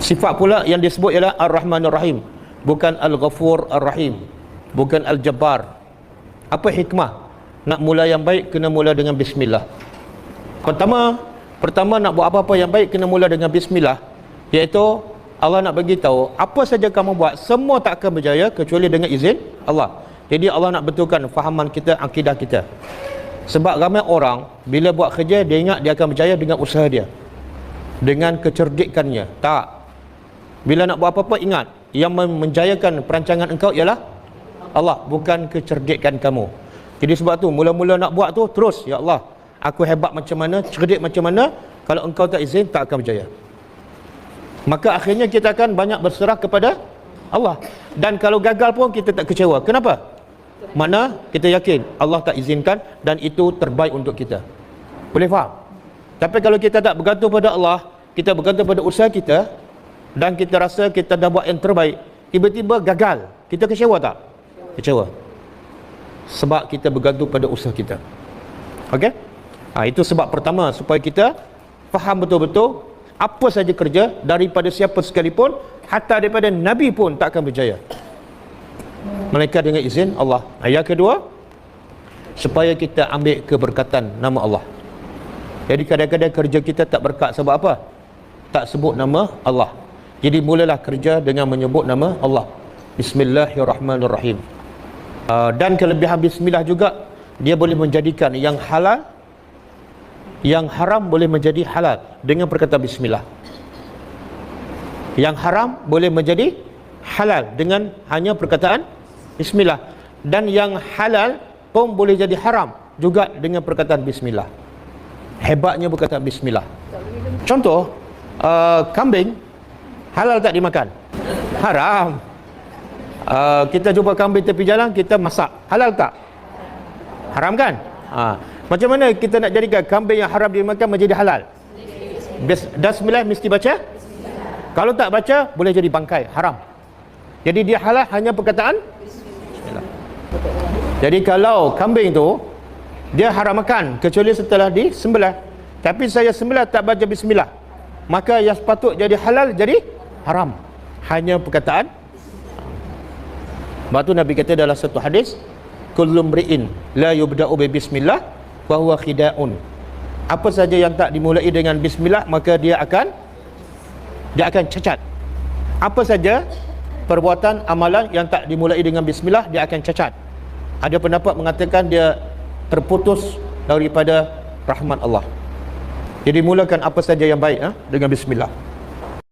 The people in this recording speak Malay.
Sifat pula yang disebut ialah Ar-Rahman Ar-Rahim, bukan Al-Ghafur Ar-Rahim, bukan Al-Jabbar. Apa hikmah? Nak mula yang baik kena mula dengan bismillah. Pertama, pertama nak buat apa-apa yang baik kena mula dengan bismillah, iaitu Allah nak bagi tahu apa saja kamu buat semua tak akan berjaya kecuali dengan izin Allah. Jadi Allah nak betulkan fahaman kita, akidah kita. Sebab ramai orang bila buat kerja dia ingat dia akan berjaya dengan usaha dia. Dengan kecerdikannya. Tak. Bila nak buat apa-apa ingat yang menjayakan perancangan engkau ialah Allah, bukan kecerdikan kamu. Jadi sebab tu mula-mula nak buat tu terus ya Allah, aku hebat macam mana, cerdik macam mana, kalau engkau tak izin tak akan berjaya. Maka akhirnya kita akan banyak berserah kepada Allah. Dan kalau gagal pun kita tak kecewa. Kenapa? Mana kita yakin Allah tak izinkan dan itu terbaik untuk kita. Boleh faham? Tapi kalau kita tak bergantung pada Allah, kita bergantung pada usaha kita dan kita rasa kita dah buat yang terbaik, tiba-tiba gagal. Kita kecewa tak? Kecewa. Sebab kita bergantung pada usaha kita. Ok ha, itu sebab pertama supaya kita faham betul-betul apa saja kerja daripada siapa sekalipun hatta daripada Nabi pun tak akan berjaya. Mereka dengan izin Allah. Yang kedua supaya kita ambil keberkatan nama Allah jadi kadang-kadang kerja kita tak berkat sebab apa? Tak sebut nama Allah. Jadi mulalah kerja dengan menyebut nama Allah. Bismillahirrahmanirrahim. Uh, dan kelebihan bismillah juga dia boleh menjadikan yang halal yang haram boleh menjadi halal dengan perkataan bismillah. Yang haram boleh menjadi halal dengan hanya perkataan bismillah. Dan yang halal pun boleh jadi haram juga dengan perkataan bismillah hebatnya perkataan bismillah. Contoh uh, kambing halal tak dimakan? Haram. Uh, kita jumpa kambing tepi jalan kita masak. Halal tak? Haram kan? Ha. macam mana kita nak jadikan kambing yang haram dimakan menjadi halal? Sembilan mesti baca? Kalau tak baca boleh jadi bangkai haram. Jadi dia halal hanya perkataan Bismillah. jadi kalau kambing tu dia haram makan kecuali setelah disembelih tapi saya sembelah tak baca bismillah maka yang sepatut jadi halal jadi haram hanya perkataan sebab tu Nabi kata dalam satu hadis, kullu mri'in la yubda'u bi bismillah fa huwa khida'un. Apa saja yang tak dimulai dengan bismillah maka dia akan dia akan cacat. Apa saja perbuatan amalan yang tak dimulai dengan bismillah dia akan cacat. Ada pendapat mengatakan dia terputus daripada rahmat Allah. Jadi mulakan apa saja yang baik ha, dengan bismillah.